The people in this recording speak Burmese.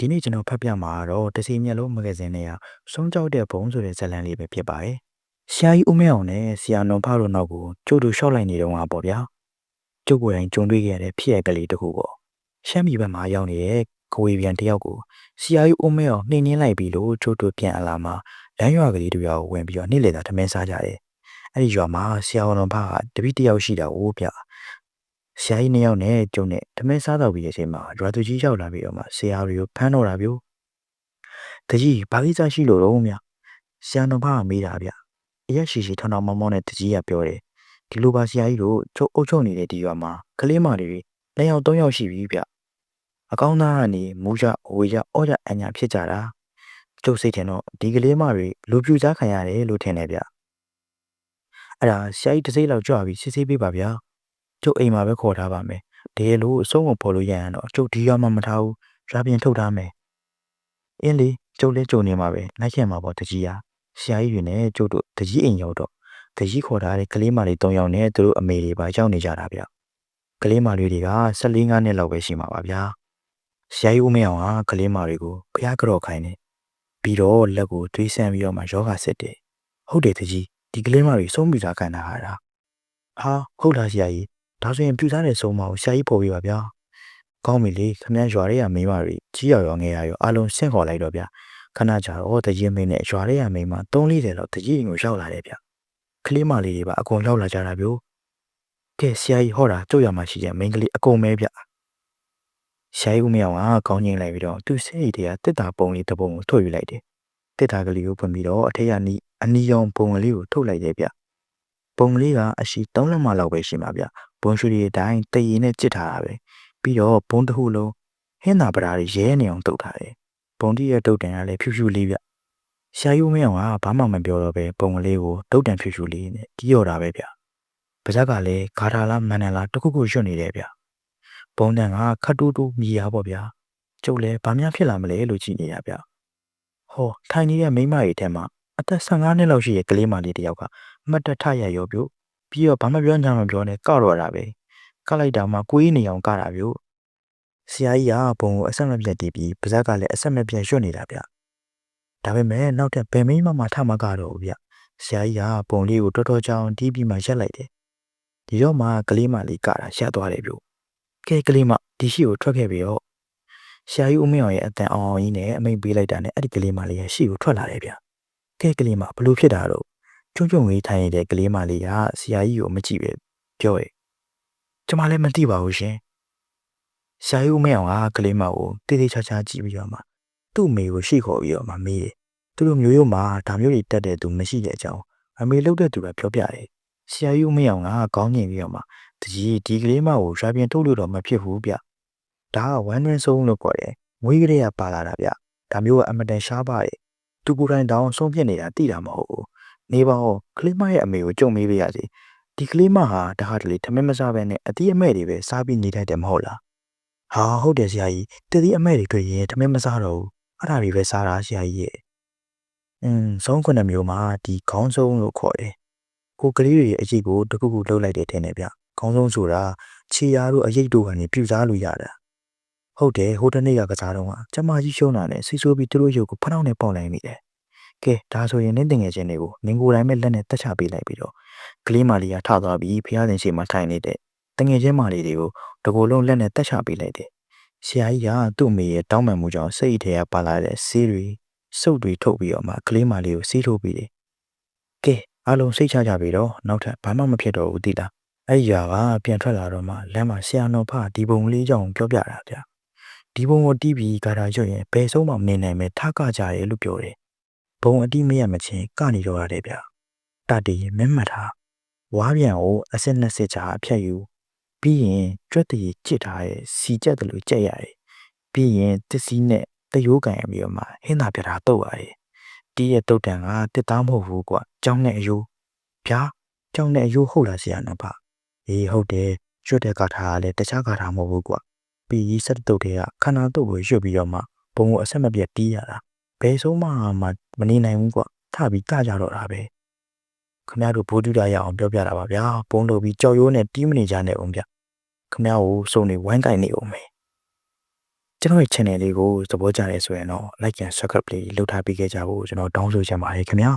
ဒီနေ့ကျွန်တော်ဖတ်ပြမှာတော့တစီမျက်လုံးမဂဇင်းတွေကဆုံးကြောက်တဲ့ဘုံဆိုတဲ့ဇာတ်လမ်းလေးပဲဖြစ်ပါတယ်။ဆရာကြီးဦးမဲအောင်နဲ့ဆရာနော်ဖတို့နောက်ကိုကျုပ်တို့ရှောက်လိုက်နေတော့ဟာပေါ့ဗျာ။ကျုပ်ကိုယ်တိုင်ကြုံတွေ့ခဲ့ရတဲ့ဖြစ်ရကလေးတစ်ခုပေါ့။ရှမ်းပြည်ဘက်မှာရောက်နေတဲ့ကဝေပြန်တယောက်ကိုဆရာကြီးဦးမဲအောင်နှိမ်နှင်းလိုက်ပြီလို့ကျုပ်တို့ပြန်အလာမှာလမ်းရွာကလေးတစ်ရွာကိုဝင်ပြီးတော့နေ့လေသာထမင်းစားကြတယ်။အဲ့ဒီရွာမှာဆရာတော်ဖကတပည့်တယောက်ရှိတာကိုဗျ။ ဆရာကြီးနှစ်ယောက်နဲ့ကျုံနဲ့ဓမင်းစားတော့ပြီးတဲ့အချိန်မှာရွာသူကြီးရောက်လာပြီးတော့မှဆရာတွေကိုဖမ်းတော့တာဗျ။တကြီးဘာကိစ္စရှိလို့တော့မြဆရာတော်ဖကမေးတာဗျ။အရက်ရှိရှိထောင်ထောင်မောင်းမောင်းနဲ့တကြီးကပြောတယ်။ဒီလိုပါဆရာကြီးတို့ချုပ်အုပ်ချုပ်နေတဲ့ဒီရွာမှာကလေးမလေးတွေနှစ်ယောက်သုံးယောက်ရှိပြီဗျ။အကောင်းသားကနေမူးကြအဝေးကြအော့ကြအညာဖြစ်ကြတာ။ကျုပ်စိတ်ထင်တော့ဒီကလေးမတွေလူပြူစားခံရတယ်လို့ထင်တယ်ဗျ။အဲ့ဒါဆရာကြီးတစ်စိမ့်လောက်ကြွပြီးစစ်ဆေးပေးပါဗျာ။ ကျုပ်အိမ်မှာပဲခေါ်ထားပါမယ်။တကယ်လို့အဆုံးကိုဖော်လို့ရရင်တော့ကျုပ်ဒီရွာမှာမထားဘူး။ရွာပြင်ထုတ်ထားမယ်။အင်းလေကျုပ်လည်းကြုံနေမှာပဲ။နိုင်ခင်မှာပေါ့တကြီးဟာ။ဆရာကြီးတွေနဲ့ကျုပ်တို့တကြီးအိမ်ရောက်တော့တကြီးခေါ်ထားတဲ့ကလေးမလေး၃ယောက်နဲ့သူတို့အမေတွေပါရောက်နေကြတာဗျ။ကလေးမလေးတွေက14ငါးနှစ်လောက်ပဲရှိမှာပါဗျာ။ဆရာကြီးဦးမင်းအောင်ကကလေးမတွေကိုဖျားကြော့ခိုင်းတယ်။ပြီးတော့လက်ကိုသွေးဆန်းပြီးတော့မှယောဂစစ်တယ်။ဟုတ်တယ်တကြီးဒီကလေးမတွေဆုံးပြစားခံတာဟာလား။ဟာဟုတ်လားဆရာကြီး ဒါဆိုရင်ပြူစားတဲ့ဆုံးမကိုဆရာကြီးပေါ်ပြပါဗျာ။ကောင်းပြီလေခမန်းရွာတွေကမိန်းမတွေကြီးရော်ရော်ငယ်ရရောအလုံးဆင့်ခေါ်လိုက်တော့ဗျာ။ခဏကြာတော့တကြီးမင်းနဲ့ရွာတွေကမိန်းမ340လောက်တကြီးအိမ်ကိုရောက်လာတယ်ဗျ။ကလေးမလေးတွေပါအကုန်ရောက်လာကြတာဗျို့။ကဲဆရာကြီးဟောတာကြုတ်ရမှာရှိတဲ့မိန်းကလေးအကုန်ပဲဗျ။ဆရာကြီးဦးမယောင်ကကောင်းငင်လိုက်ပြီးတော့သူ့စိတ်တွေကတစ်တာပုံလေးတစ်ပုံကိုထုတ်ယူလိုက်တယ်။တစ်တာကလေးကိုဖွင့်ပြီးတော့အထက်ကနီးအနီရောင်ပုံကလေးကိုထုတ်လိုက်တယ်ဗျ။ပုံကလေးကအရှိ3လက်မလောက်ပဲရှိမှာဗျ။ ဘုံရွှေတွေအတိုင်းတည်ရင်နဲ့ကြစ်ထားတာပဲပြီးတော့ဘုံတစ်ခုလုံးဟင်းသာပဓာတွေရဲနေအောင်တုတ်ထားတယ်ဘုံတိရဲ့တုတ်တန်ကလည်းဖြူဖြူလေးဗျရှာယူမင်းအောင်ကဘာမှမပြောတော့ပဲပုံကလေးကိုတုတ်တန်ဖြူဖြူလေးနဲ့ကြီးရော်တာပဲဗျပါဇက်ကလည်းဂါထာလားမန္တလားတခုခုရွတ်နေတယ်ဗျဘုံတန်ကခတ်တူးတူးမြည်ရပေါ့ဗျာကျုပ်လည်းဘာများဖြစ်လာမလဲလို့ကြည်နေရဗျဟောထိုင်နေတဲ့မိန်းမကြီးထဲမှာအသက်15နှစ်လောက်ရှိတဲ့ကလေးမလေးတစ်ယောက်ကမှတ်တထရရောပြုတ် ပြီးတော့ဘာမှပြောညာမပြောနဲ့ကောက်တော့တာပဲကလိုက်တာမှကိုေးနေအောင်ကတာဗျို့ဆရာကြီးကဘုံကိုအဆက်မပြတ်တီးပြီးပါဇက်ကလည်းအဆက်မပြတ်ရွတ်နေတာဗျဒါပေမဲ့နောက်ထပ်ဘယ်မိမှမထမကတော့ဘူးဗျဆရာကြီးကပုံလေးကိုတော်တော်ကြောင်တီးပြီးမှရက်လိုက်တယ်ဒီတော့မှကလေးမလေးကတာရက်သွားတယ်ဗျို့ကဲကလေးမဒီရှိကိုထွက်ခဲ့ပြီးတော့ဆရာကြီးဦးမင်းအောင်ရဲ့အတန်အောင်အောင်ကြီးနဲ့အမိတ်ပေးလိုက်တာနဲ့အဲ့ဒီကလေးမလေးရဲ့ရှိကိုထွက်လာတယ်ဗျကဲကလေးမဘလို့ဖြစ်တာတော့ ကျုံကျုံလေးထိုင်နေတဲ့ကလေးမလေးကဆရာကြီးကိုမကြည့်ပဲပြောရဲကျမလည်းမသိပါဘူးရှင်ဆရာကြီးဦးမင်းအောင်ကကလေးမကိုတေးသေးချာချာကြည့်ပြီးတော့မှသူ့အမေကိုရှိခေါ်ပြီးတော့မှမေးတယ်သူတို့မျိုးရိုးမှာဒါမျိုးတွေတက်တဲ့သူမရှိတဲ့အကြောင်းအမေလှုပ်တဲ့သူကပြောပြတယ်ဆရာကြီးဦးမင်းအောင်ကခေါင်းငင်ပြီးတော့မှတကြီးဒီကလေးမကိုရွာပြင်ထုတ်လို့တော့မဖြစ်ဘူးဗျဒါကဝမ်းတွင်းဆုံးလို့ခေါ်တယ်မွေးကလေးကပါလာတာဗျဒါမျိုးကအမတန်ရှားပါတယ်သူကိုယ်တိုင်တောင်းဆုံးဖြစ်နေတာသိတာမဟုတ်ဘူး နေပါဦးကလေးမရဲ့အမေကိုကြုံမေးပေးရစီဒီကလေးမဟာတခါတလေထမင်းမစားဘဲနဲ့အတိအမဲ့တွေပဲစားပြီးနေတတ်တယ်မဟုတ်လားဟာဟုတ်တယ်ဆရာကြီးတတိအမဲ့တွေတွေ့ရင်ထမင်းမစားတော့ဘူးအဲ့ဒါတွေပဲစားတာဆရာကြီးရဲ့อืมဆုံးခုနှစ်မျိုးမှာဒီခေါင်းဆုံးလို့ခေါ်တယ်ကိုကလေးတွေရဲ့အရေးကိုတခုခုလှုပ်လိုက်တယ်တဲ့နဲ့ဗျခေါင်းဆုံးဆိုတာခြေရာတို့အရေးတို့ကနေပြူစားလို့ရတာဟုတ်တယ်ဟိုတနေ့ကကစားတော့ကကျမကြီးရှုံးတာနဲ့ဆိတ်ဆိုးပြီးသူတို့ရုပ်ကိုဖနှောင်းနဲ့ပေါက်လိုက်မိတယ် ကဲဒါဆိုရင်နင်းတင်ငယ်ချင်းတွေကိုနင်းကိုယ်တိုင်ပဲလက်နဲ့တက်ချပေးလိုက်ပြီးတော့ကလေးမလေးကထသွားပြီးဖះတင်ရှိမှထိုင်နေတဲ့တငယ်ချင်းမလေးတွေကိုတကိုယ်လုံးလက်နဲ့တက်ချပေးလိုက်တယ်ဆရာကြီးကသူ့အမေရဲ့တောင်းပန်မှုကြောင့်စိတ်ထဲကပါလာတဲ့ဆေးတွေစုပ်တွေထုတ်ပြီးတော့မှကလေးမလေးကိုစီးထိုးပြီးတယ်ကဲအားလုံးစိတ်ချကြပြီတော့နောက်ထပ်ဘာမှမဖြစ်တော့ဘူးတိလားအဲ့ရွာကပြန်ထွက်လာတော့မှလမ်းမှာဆရာတော်ဖဒီပုံလေးကြောင့်ပြောပြတာဗျဒီပုံကိုတီးပြီးကာတာရွတ်ရင်ဘယ်ဆုံးမှမနေနိုင်ပဲထားကကြတယ်လို့ပြောတယ်ဘုံ အတိမရမချင်းကနေတော့ရတယ်ဗျတတည်မင်းမှတ်ထားဝါးပြန်ကိုအစစ်နှစ်စစ်ချာအဖြတ်ယူပြီးရင်ကြွက်တည်ကြစ်ထားရဲ့စီကြက်တယ်လို့ကြက်ရတယ်ပြီးရင်တစ္စည်းနဲ့တရိုးကန်ရပြီးတော့မှဟင်းသာပြတာတုတ်ရတယ်တီးရဲ့တုတ်တန်ကတစ်သားမဟုတ်ဘူးကွာကြောင်းနဲ့အယိုးဗျာကြောင်းနဲ့အယိုးဟုတ်လားဆရာနော်ဗျအေးဟုတ်တယ်ရွတ်တဲ့ကာထာကလည်းတခြားကာထာမဟုတ်ဘူးကွာပြီးဆက်တုတ်တွေကခန္ဓာတုတ်ကိုရွတ်ပြီးတော့မှဘုံကိုအဆက်မပြတ်တီးရတာ ဘယ်ဆုံးမှမနေနိုင်ဘူးကွာထပြီးကကြတော့တာပဲခမရတို့ဘိုးတူတာရအောင်ပြောပြတာပါဗျာပုံလို့ပြီးကြောက်ရိုးနဲ့တီးမနေကြနဲ့အောင်ဗျခမရကိုစုံနေဝိုင်းကင်နေအောင်မယ်ကျွန်တော်ရဲ့ channel လေးကိုသဘောကျတယ်ဆိုရင်တော့ like and subscribe လေးလုပ်ထားပေးခဲ့ကြဖို့ကျွန်တော်တောင်းဆိုချင်ပါတယ်ခင်ဗျာ